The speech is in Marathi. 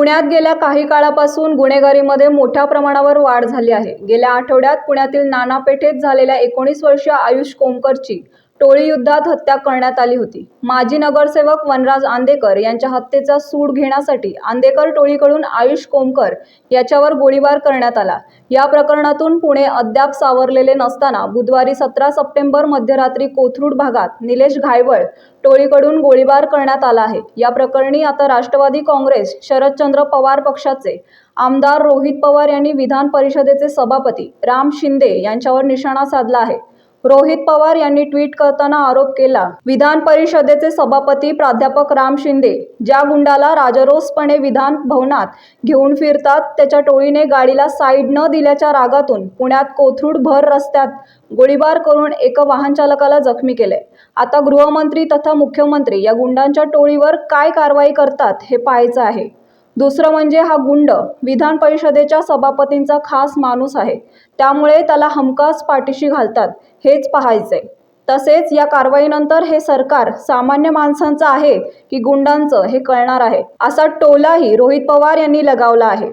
पुण्यात गेल्या काही काळापासून गुन्हेगारीमध्ये मोठ्या प्रमाणावर वाढ झाली आहे. गेल्या आठवड्यात पुण्यातील नाना पेठेत झालेल्या एकोणीस वर्षीय आयुष कोमकरची टोळी युद्धात हत्या करण्यात आली होती. माजी नगरसेवक वनराज आंदेकर यांच्या हत्येचा सूड घेण्यासाठी आंदेकर टोळीकडून आयुष कोमकर याच्यावर गोळीबार करण्यात आला. या प्रकरणातून पुणे अद्याप सावरलेले नसताना बुधवारी सतरा सप्टेंबर मध्यरात्री कोथरूड भागात निलेश घायवळ टोळीकडून गोळीबार करण्यात आला आहे. या प्रकरणी आता राष्ट्रवादी काँग्रेस शरदचंद्र पवार पक्षाचे आमदार रोहित पवार यांनी विधान परिषदेचे सभापती राम शिंदे यांच्यावर निशाणा साधला आहे. रोहित पवार यांनी ट्विट करताना आरोप केला. विधान परिषदेचे सभापती प्राध्यापक राम शिंदे ज्या गुंडाला राजरोसपणे विधान भवनात घेऊन फिरतात त्याच्या टोळीने गाडीला साईड न दिल्याच्या रागातून पुण्यात कोथरूड भर रस्त्यात गोळीबार करून एका वाहन चालकाला जखमी केले. आता गृहमंत्री तथा मुख्यमंत्री या गुंडांच्या टोळीवर काय कारवाई करतात हे पाहायचं आहे. दुसरं म्हणजे हा गुंड विधान परिषदेच्या सभापतींचा खास माणूस आहे. त्यामुळे त्याला हमखास पाठीशी घालतात हेच पाहायचंय. तसेच या कारवाईनंतर हे सरकार सामान्य माणसांचं आहे की गुंडांचं हे कळणार आहे असा टोलाही रोहित पवार यांनी लगावला आहे.